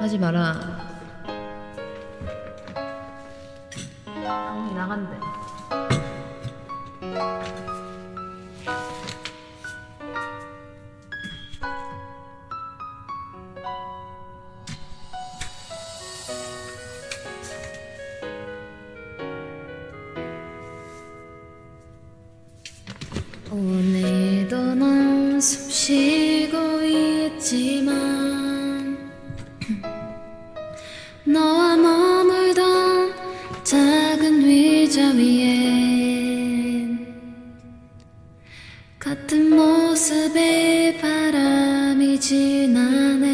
하지 마라. 형이 나간대. 오늘도 난 숨 쉬고 있지만 너와 머물던 작은 의자 위엔 같은 모습의 바람이 지나네.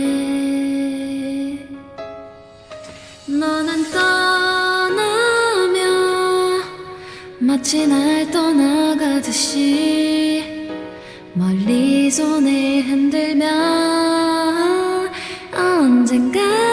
너는 떠나며 마치 날 떠나가듯이 멀리 손을 흔들며 언젠간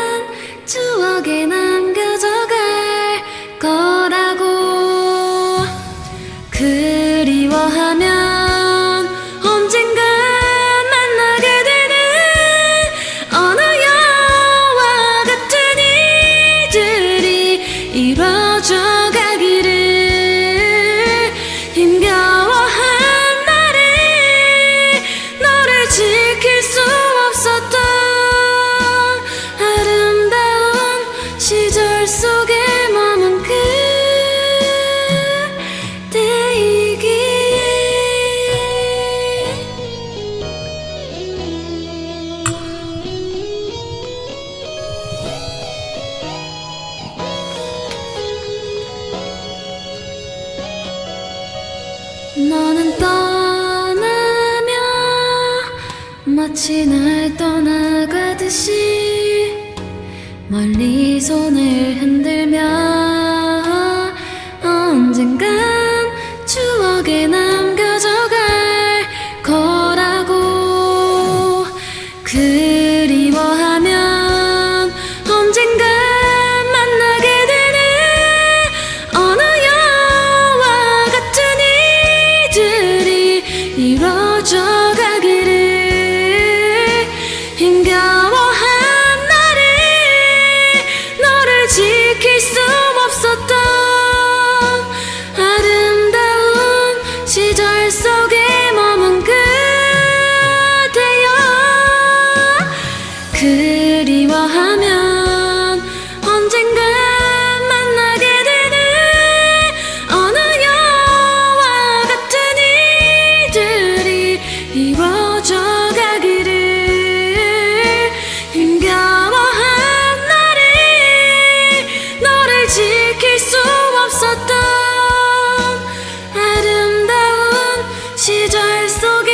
마치 날 떠나가듯이 멀리 손을 흔들며 언젠간 추억에 남겨져갈 거라고. 그리워하면 언젠가 만나게 되는 어느 여와 같은 이들이 이뤄져가 kiss 속에